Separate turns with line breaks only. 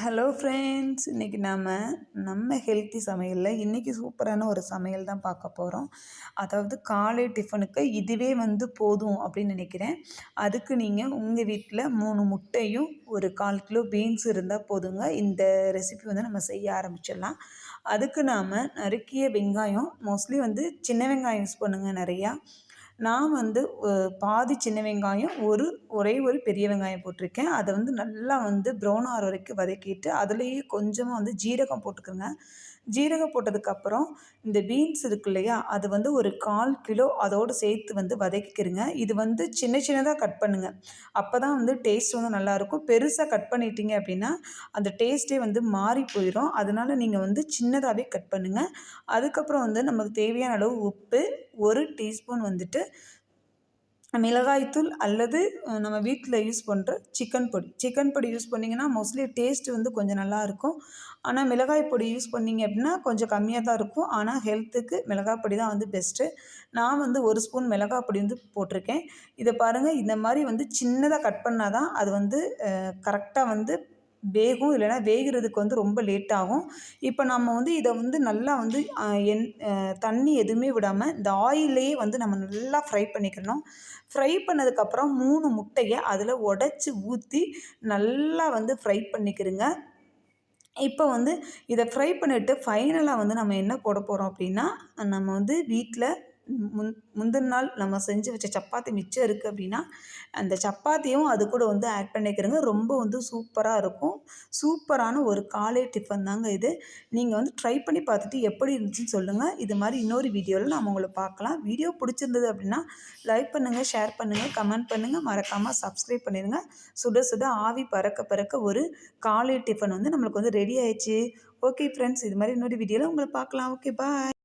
Hello friends இன்றைக்கி நாம் நம்ம ஹெல்த்தி சமையலில் இன்றைக்கி சூப்பரான ஒரு சமையல் தான் பார்க்க போகிறோம் அதாவது காலை டிஃபனுக்கு இதுவே வந்து போதும் அப்படின்னு நினைக்கிறேன். அதுக்கு நீங்கள் உங்கள் வீட்டில் மூணு முட்டையும் ஒரு கால் கிலோ பீன்ஸ் இருந்தால் போதுங்க. இந்த ரெசிபி வந்து நம்ம செய்ய ஆரம்பிச்சிடலாம். அதுக்கு நாம் நறுக்கிய வெங்காயம் மோஸ்ட்லி வந்து சின்ன வெங்காயம் யூஸ் பண்ணுங்கள் நிறையா. நான் வந்து பாதி சின்ன வெங்காயம் ஒரு ஒரே ஒரு பெரிய வெங்காயம் போட்டிருக்கேன். அதை வந்து நல்லா வந்து ப்ரௌன் ஆகிற வரைக்கும் வதக்கிட்டு அதுலேயே கொஞ்சமாக வந்து ஜீரகம் போட்டுக்கோங்க. ஜீரகம் போட்டதுக்கப்புறம் இந்த பீன்ஸ் இருக்கு இல்லையா அது வந்து ஒரு கால் கிலோ அதோடு சேர்த்து வந்து வதக்கிக்கிறங்க இது வந்து சின்ன சின்னதாக கட் பண்ணுங்கள் அப்போ தான் வந்து டேஸ்ட் வந்து நல்லாயிருக்கும். பெருசாக கட் பண்ணிட்டீங்க அப்படின்னா அந்த டேஸ்ட்டே வந்து மாறி போயிடும் அதனால் நீங்கள் வந்து சின்னதாகவே கட் பண்ணுங்கள் அதுக்கப்புறம் வந்து நமக்கு தேவையான அளவு உப்பு ஒரு டீஸ்பூன் வந்துட்டு மிளகாய்த்தூள் அல்லது நம்ம வீட்டில் யூஸ் பண்ணுற சிக்கன் பொடி. சிக்கன் பொடி யூஸ் பண்ணிங்கன்னா மோஸ்ட்லி டேஸ்ட் வந்து கொஞ்சம் நல்லாயிருக்கும் ஆனால் மிளகாய் பொடி யூஸ் பண்ணிங்க அப்படின்னா கொஞ்சம் கம்மியாக தான் இருக்கும். ஆனால் ஹெல்த்துக்கு மிளகாய் பொடி தான் வந்து பெஸ்ட்டு. நான் வந்து ஒரு ஸ்பூன் மிளகாய் பொடி வந்து போட்டிருக்கேன். இதை பாருங்கள் இந்த மாதிரி வந்து சின்னதாக கட் பண்ணால் தான் அது வந்து கரெக்டாக வந்து வேகும் இல்லைனா வேகிறதுக்கு வந்து ரொம்ப லேட் ஆகும். இப்போ நம்ம வந்து இதை வந்து நல்லா வந்து எண் தண்ணி எதுவுமே விடாமல் இந்த ஆயிலே வந்து நம்ம நல்லா ஃப்ரை பண்ணிக்கணும். ஃப்ரை பண்ணதுக்கப்புறம் மூணு முட்டையை அதில் உடச்சி ஊற்றி நல்லா வந்து ஃப்ரை பண்ணிக்கிறங்க இப்போ வந்து இதை ஃப்ரை பண்ணிவிட்டு ஃபைனலாக வந்து நம்ம என்ன போட போகிறோம் அப்படின்னா நம்ம வந்து வீட்டில் முந் முந்தின நாள் நம்ம செஞ்சு வச்ச சப்பாத்தி மிச்சம் இருக்குது அப்படின்னா அந்த சப்பாத்தியும் அது கூட வந்து ஆட் பண்ணிக்கிறேங்க ரொம்ப வந்து சூப்பராக இருக்கும். சூப்பரான ஒரு காலை டிஃபன் தாங்க இது. நீங்கள் வந்து ட்ரை பண்ணி பார்த்துட்டு எப்படி இருந்துச்சுன்னு சொல்லுங்கள் இது மாதிரி இன்னொரு வீடியோவில் நம்ம உங்களை பார்க்கலாம். வீடியோ பிடிச்சிருந்தது அப்படின்னா லைக் பண்ணுங்கள் ஷேர் பண்ணுங்கள் கமெண்ட் பண்ணுங்கள் மறக்காமல் சப்ஸ்கிரைப் பண்ணிடுங்க. சுட சுட ஆவி பறக்க பறக்க ஒரு காலை டிஃபன் வந்து நம்மளுக்கு வந்து ரெடி ஆயிடுச்சு. ஓகே ஃப்ரெண்ட்ஸ் இது மாதிரி இன்னொரு வீடியோவில் உங்களை பார்க்கலாம். Okay bye